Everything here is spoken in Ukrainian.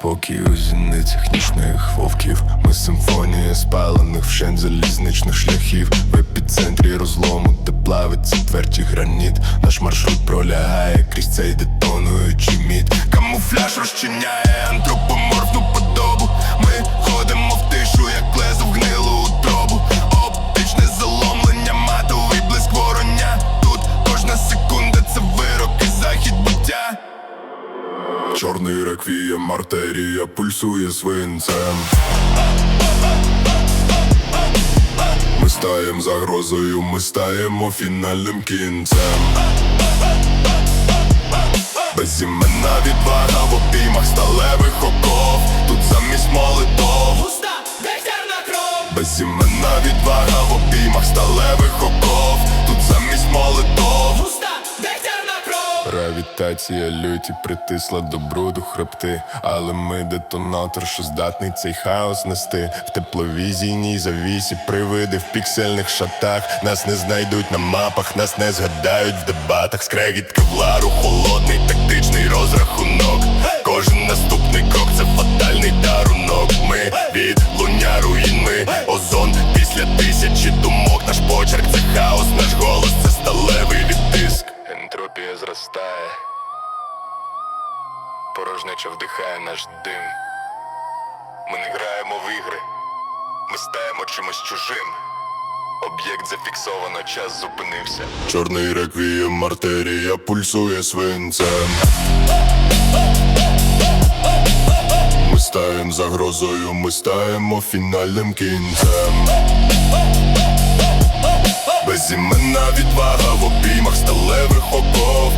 спокій у зіницях нічних вовків. Ми симфонія спалених вщент залізничних шляхів. В епіцентрі розлому, де плавиться твердь граніт. Наш маршрут пролягає крізь цей детонуючий мід. Камуфляж розчиняє антропоморфну Чорний реквієм, артерія пульсує свинцем. Ми стаєм загрозою, ми стаємо фінальним кінцем. Безіменна відвага в обіймах сталевих оков. Тут замість молитов. Густа, кров Безіменна відвага в обіймах сталевих оков. Тут замість молитов. Гравітація люті притисла до бруду хребти, але ми детонатор, що здатний цей хаос нести в тепловізійній завісі, привиди в піксельних шатах. Нас не знайдуть на мапах, нас не згадають в дебатах. Скрегіт кевлару, холодний тактичний розрахунок. Кожен наступний крок це фатальний дарунок. Ми від луня руїн, ми озон після тисячі думок. Наш почерк це хаос, зростає, порожнеча вдихає наш дим. Ми не граємо в ігри, ми стаємо чимось чужим. Об'єкт зафіксовано, час зупинився. Чорний реквієм, артерія пульсує свинцем. Ми стаєм загрозою, ми стаємо фінальним кінцем. Безіменна відвага в обіймах сталевих оков.